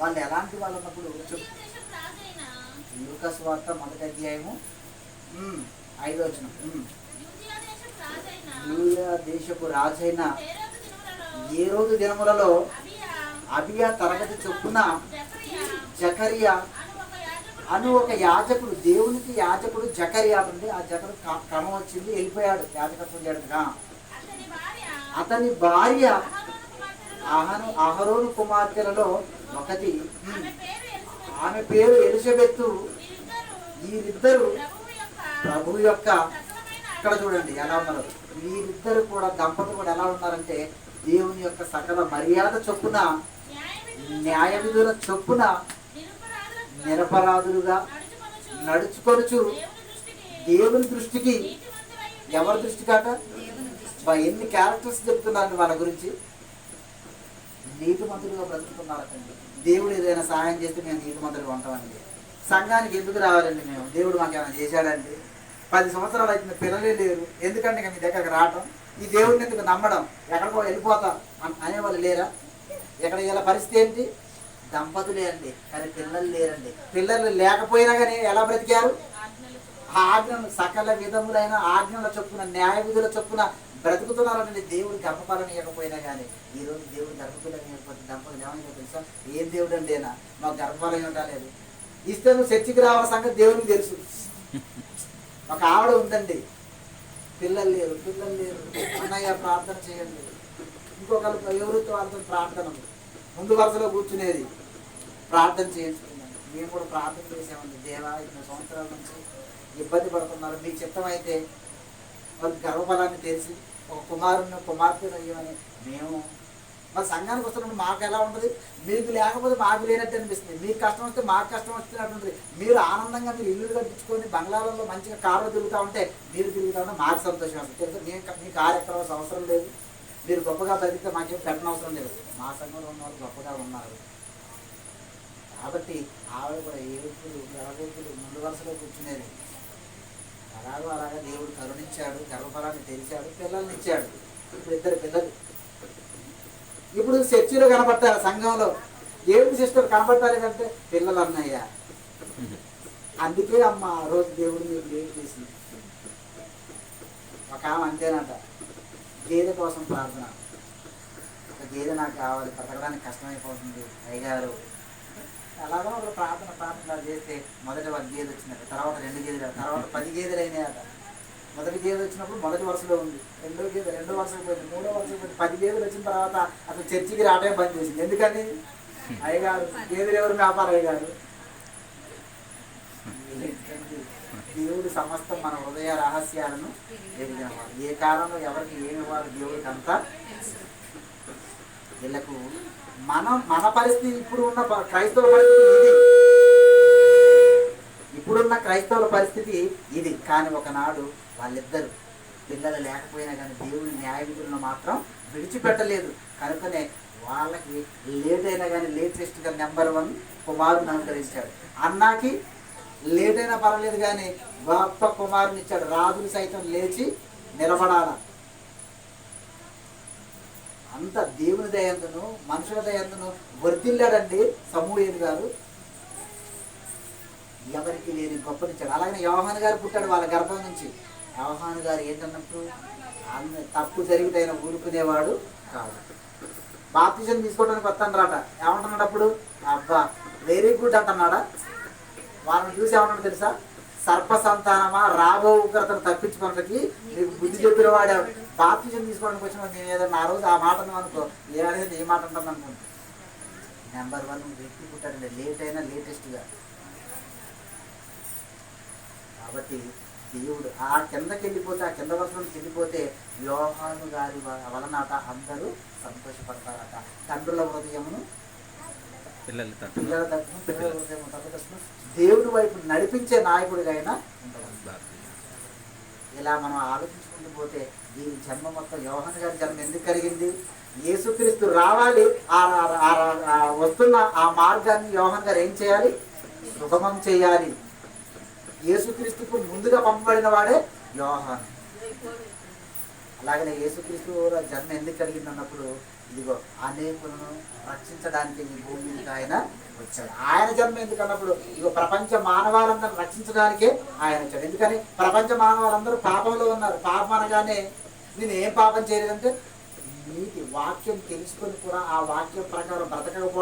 వాళ్ళు ఎలాంటి వాళ్ళు అన్నప్పుడు చెప్పు యూదయ మొదటి అధ్యాయము. ఐదో వచ్చిన దేశపు రాజైన దినములలో ఏ రోజు దినములలో అబియా తరగతి చొప్పున జకరియా అని అను ఒక యాజకుడు దేవునికి యాజకుడు జకరియా ఉంది ఆ జకరు క్రమం వచ్చింది వెళ్ళిపోయాడు యాజకత్వం చేయడంగా అతని భార్య అహను అహరోను కుమార్తెలలో ఒకటి. ఆమె పేరు ఎలిజబెత్. ఎలిజబెత్తు వీరిద్దరూ ప్రభు యొక్క ఇక్కడ చూడండి ఎలా ఉన్నారు. వీరిద్దరు కూడా దంపతులు కూడా ఎలా ఉన్నారంటే దేవుని యొక్క సకల మర్యాద చొప్పున న్యాయ విధుల చొప్పున నిరపరాధులుగా నడుచుకొనుచు దేవుని దృష్టికి ఎవరి దృష్టి కాక? బా, ఎన్ని క్యారెక్టర్స్ చెప్తున్నారు వాళ్ళ గురించి? నీతిమంతులుగా బ్రతుకుతున్నారండి దేవుడు ఏదైనా సహాయం చేస్తే మేము నీతిమంతులుగా ఉంటామండి. సంఘానికి ఎందుకు రావాలండి మేము? దేవుడు మాకు ఏమైనా చేశాడండి? పది సంవత్సరాలు అయితే పిల్లలే లేరు. ఎందుకంటే మీ దగ్గరకు రావటం ఈ దేవుడిని ఎందుకు నమ్మడం? ఎక్కడికో వెళ్ళిపోతా అన్- అనేవాళ్ళు లేరా? ఎక్కడ ఇలా పరిస్థితి ఏంటి? దంపతులే అండి. కానీ పిల్లలు లేరండి. పిల్లలు లేకపోయినా కానీ ఎలా బ్రతికారు? ఆ ఆజ్ఞలు సకల విధములైన ఆజ్ఞల చొప్పున న్యాయ విధుల చొప్పున బ్రతుకుతున్నారండి దేవుడు గర్భఫలం ఇవ్వకపోయినా కానీ ఈ రోజు దేవుడు గర్భపిల్లని ఇవ్వకపోతే దంపతులు ఏమైనా తెలుసా? ఏం దేవుడు అండి అయినా మాకు గర్భఫలం ఉండాలి ఇస్తే నువ్వు చర్చికి రావాల సంగతి దేవునికి తెలుసు. ఒక ఆవిడ ఉందండి. పిల్లలు లేరు పిల్లలు లేరు. అన్నయ్య ప్రార్థన చేయండి. ఇంకొకరు ఎవరితో వాళ్ళతో ప్రార్థన ముందు వరుసలో కూర్చునేది. ప్రార్థన చేయించుకున్నాను. మేము కూడా ప్రార్థన చేసామండి దేవా ఇన్ని సంవత్సరాల నుంచి ఇబ్బంది పడుతున్నారు. మీ చిత్తం అయితే వాళ్ళు గర్వఫలాన్ని తెలిసి ఒక కుమారుని కుమార్తెను అయ్యమని మేము మరి సంఘానికి వస్తున్నప్పుడు మాకు ఎలా ఉంటుంది? మీకు లేకపోతే మాకు లేనట్టు అనిపిస్తుంది. మీకు కష్టం వస్తే మాకు కష్టం వస్తున్నట్టు ఉంటుంది. మీరు ఆనందంగా మీరు ఇల్లు కట్టించుకొని బంగ్లాలలో మంచిగా కారులో తిరుగుతూ ఉంటే మీరు తిరుగుతూ ఉంటే మాకు సంతోషం వస్తుంది. తెలుసు? మేము మీ కారు ఎక్కడ అవసరం లేదు. మీరు గొప్పగా బతికితే మాకేం పెట్టిన అవసరం లేదు. మా సంఘంలో ఉన్నవారు గొప్పగా ఉన్నారు. కాబట్టి ఆవిడ కూడా ఏడుపులు గడగొప్పులు ముందు వరుసలో కూర్చునేది. అలాగో అలాగా దేవుడు కరుణించాడు కర్మఫలాన్ని తెలిచాడు పిల్లల్ని ఇచ్చాడు. ఇప్పుడు ఇద్దరు పిల్లలు. ఇప్పుడు చర్చిలో కనబడతారు సంఘంలో. దేవుడి సిస్టర్ కనబడతారు పిల్లలు అన్నయ్య. అందుకే అమ్మ ఆ రోజు దేవుడు మీరు లేట్ చేసింది. ఒక ఆమె అంతేనంట గేదె కోసం ప్రార్థన. ఒక గేదె నాకు కావాలి బ్రతకడానికి కష్టమైపోతుంది అయ్యగారు. ఎలాగో ఒక ప్రార్థన ప్రార్థన చేస్తే మొదటి ఒక గేదె వచ్చినట్టు తర్వాత రెండు గేదెలు తర్వాత పది గేదెలు అయినాయట మొదటి గేదె వచ్చినప్పుడు మొదటి వరుసలో ఉంది. రెండో గేదె రెండో వరుసకు పోయింది మూడో వరుసకు పోయింది. పది గేదెలు వచ్చిన తర్వాత అసలు చర్చికి రావటమే బంద్ చేసింది. ఎందుకని? అయ్యగారు గేదెలు ఎవరు వ్యాపారం అయ్యగారు? దేవుడు సమస్తం మన హృదయ రహస్యాలను ఎరిగినవాడు ఏ కాలంలో ఎవరికి ఏమి ఇవ్వాలి దేవుడికి అంతా వీళ్ళకు మనం మన పరిస్థితి ఇప్పుడు ఉన్న క్రైస్తవుల పరిస్థితి ఇది. ఇప్పుడున్న క్రైస్తవుల పరిస్థితి ఇది. కానీ ఒకనాడు వాళ్ళిద్దరు పిల్లలు లేకపోయినా కానీ దేవుని న్యాయ విధులను మాత్రం విడిచిపెట్టలేదు. కనుకనే వాళ్ళకి లేట్ అయినా కానీ లేటెస్ట్గా నెంబర్ వన్ కుమారుని అనుకరించాడు అన్నాకి లేట్ అయినా పర్వాలేదు కానీ గొప్ప కుమారుని ఇచ్చాడు రాజులు సైతం లేచి నిలబడాల? అంత దేవుని దయందును మనుషుల దయందును వర్తిల్లాడండి సమూహేది గారు. ఎవరికి లేని గొప్పనిచ్చాడు అలాగే యోహాన్ గారు పుట్టాడు వాళ్ళ గర్భం నుంచి. యోహాన్ గారు ఏంటన్నట్టు? అన్ని తప్పు జరిగితే ఆయన ఊరుకునేవాడు కాదు. బాప్తిజం తీసుకోవడానికి వస్తాను రాట. ఏమంటున్నాడు అప్పుడు? అబ్బా వెరీ గుడ్ అంటున్నాడా? వాళ్ళని చూసి ఏమన్నాడు తెలుసా? సర్ప సంతానమా? రాబో ఉగ్రతను తప్పించుకోవడానికి నీకు బుద్ధి చెప్పిన వాడే బాప్తిజం తీసుకోవడానికి వచ్చిన నేను ఏదన్నా ఆ రోజు ఆ మాట అనుకో ఏమనేది ఏ మాట అంటాను అనుకుంటా. నెంబర్ వన్ వ్యక్తి పుట్టాడండి లేట్ అయినా లేటెస్ట్గా కాబట్టి దేవుడు ఆ కిందకి వెళ్ళిపోతే ఆ కింద వర్షంలోకి వెళ్ళిపోతే యోహాను గారి వలనట అందరూ సంతోషపడతారట. తండ్రుల హృదయమును పిల్లలు తట్టు. పిల్లల తరపున దేవుడి వైపు నడిపించే నాయకుడిగా అయినా ఉంటాడు ఇలా మనం ఆలోచించుకుంటూ పోతే దీని జన్మ మొత్తం యోహన్ గారి జన్మ ఎందుకు కలిగింది? యేసుక్రీస్తు రావాలి ఆ వస్తున్న ఆ మార్గాన్ని యోహన్ గారు ఏం చేయాలి? సుగమం చేయాలి. యేసుక్రీస్తుకు ముందుగా పంపబడిన వాడే యోహాన్. అలాగనే యేసుక్రీస్తు జన్మ ఎందుకు కలిగింది అన్నప్పుడు ఇదిగో అనేకులను రక్షించడానికి ఈ భూమి మీదకి ఆయన వచ్చాడు. ఆయన జన్మ ఎందుకన్నప్పుడు ఇదిగో ప్రపంచ మానవాలందరూ రక్షించడానికే ఆయన వచ్చాడు. ఎందుకని? ప్రపంచ మానవాళ్ళందరూ పాపంలో ఉన్నారు. పాపం అనగానే నేను ఏం పాపం చేయలేదంటే నీటి వాక్యం తెలుసుకొని కూడా ఆ వాక్యం ప్రకారం బ్రతకకపోవడం